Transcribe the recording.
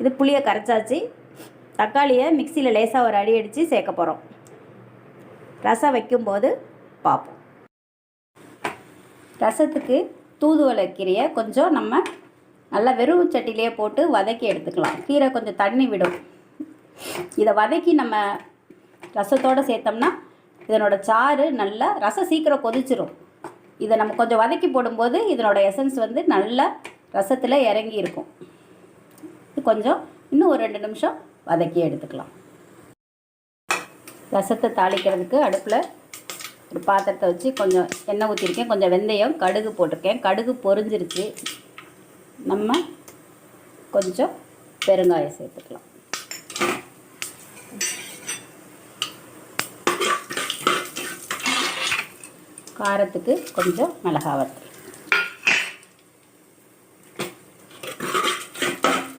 இது புளியை கரைச்சாச்சு. தக்காளியை மிக்சியில் லேசாக ஒரு அடி அடித்து சேர்க்க போகிறோம் ரசம் வைக்கும்போது பார்ப்போம். ரசத்துக்கு தூதுவளை கீரையை கொஞ்சம் நம்ம நல்லா வெறும் சட்டிலேயே போட்டு வதக்கி எடுத்துக்கலாம். கீரை கொஞ்சம் தண்ணி விடும். இதை வதக்கி நம்ம ரசத்தோடு சேர்த்தோம்னா இதனோட சாறு நல்லா ரசம் சீக்கிரம் கொதிச்சிரும். இதை நம்ம கொஞ்சம் வதக்கி போடும்போது இதனோட எசன்ஸ் வந்து நல்லா ரசத்தில் இறங்கி இருக்கும் கொஞ்சம் இன்னும் ஒரு ரெண்டு நிமிஷம் வதக்கி எடுத்துக்கலாம். ரசத்தை தாளிக்கிறதுக்கு அடுப்பில் ஒரு பாத்திரத்தை வச்சு கொஞ்சம் எண்ணெய் ஊற்றிருக்கேன் கொஞ்சம் வெந்தயம் கடுகு போட்டிருக்கேன். கடுகு பொரிஞ்சிருச்சு. நம்ம கொஞ்சம் பெருங்காயம் சேர்த்துக்கலாம். காரத்துக்கு கொஞ்சம் மிளகா வறுத்துக்கலாம்